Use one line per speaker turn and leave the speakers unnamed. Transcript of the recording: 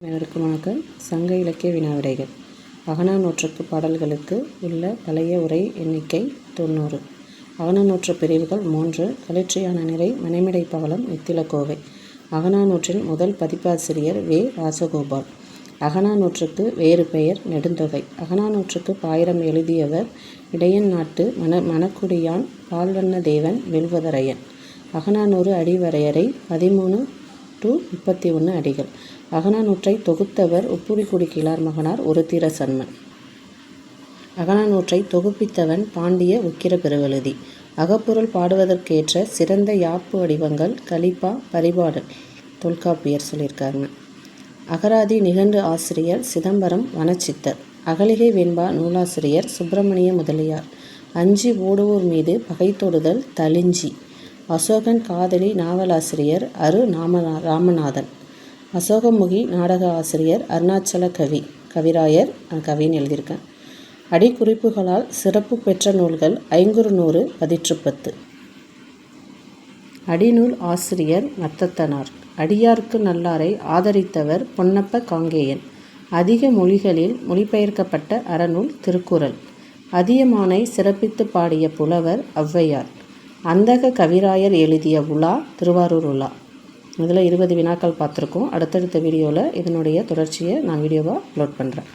அனைவருக்கும் வணக்கம் சங்க இலக்கிய வினாவிடைகள். அகநானூற்றுக்கு பாடல்களுக்கு உள்ள பழைய உரை எண்ணிக்கை தொண்ணூறு. அகநானூற்று பிரிவுகள் மூன்று களிற்றியான நிறை மணிமிடை பவளம் அகனா நூற்றின் முதல் பதிப்பாசிரியர் வே. ராசகோபால். அகநானூற்றுக்கு வேறு பெயர் நெடுந்தொகை. அகநானூற்றுக்கு பாயிரம் எழுதியவர் இடையன் நாட்டு மண மணக்குடியான் பால்வண்ண தேவன் வெல்வதரையன். அகநானூறு அடிவரையறை பதிமூணு டு முப்பத்தி ஒன்று அடிகள் அகநானூற்றை தொகுத்தவர் உப்புரிக்குடி கிளார் மகனார் ஒரு சன்மன் அகனானூற்றை தொகுப்பித்தவன் பாண்டிய உக்கிர பெருவழுதி. அகப்பொருள் பாடுவதற்கேற்ற சிறந்த யாப்பு வடிவங்கள் கலிப்பா பரிபாடல் தொல்காப்பியர் சொல்லியிருக்காங்க அகராதி நிகண்டு ஆசிரியர் சிதம்பரம் வனச்சித்தர். அகலிகை வெண்பா நூலாசிரியர் சுப்பிரமணிய முதலியார். அஞ்சி ஓடுவோர் மீது பகை தொடுதல் தளிஞ்சி அசோகன் காதலி நாவலாசிரியர் அரு நாமநா ராமநாதன். அசோகமுகி நாடக ஆசிரியர் அருணாச்சல கவி கவிராயர் கவின்னு எழுதியிருக்கேன். அடிக்குறிப்புகளால் சிறப்பு பெற்ற நூல்கள் ஐங்குறு நூறு பதிற்றுப்பத்து. அடிநூல் ஆசிரியர் நத்தத்தனார். அடியார்க்கு நல்லாரை ஆதரித்தவர் பொன்னப்ப காங்கேயன். அதிக மொழிகளில் மொழிபெயர்க்கப்பட்ட அறநூல் திருக்குறள். அதியமானை சிறப்பித்து பாடிய புலவர் ஔவையார். அந்தக கவிராயர் எழுதிய உலா திருவாரூர் உலா. இதில் இருபது வினாக்கள் பார்த்துருக்கோம். அடுத்தடுத்த வீடியோவில் இதனுடைய தொடர்ச்சியை நான் வீடியோவாக அப்லோட் பண்ணுறேன்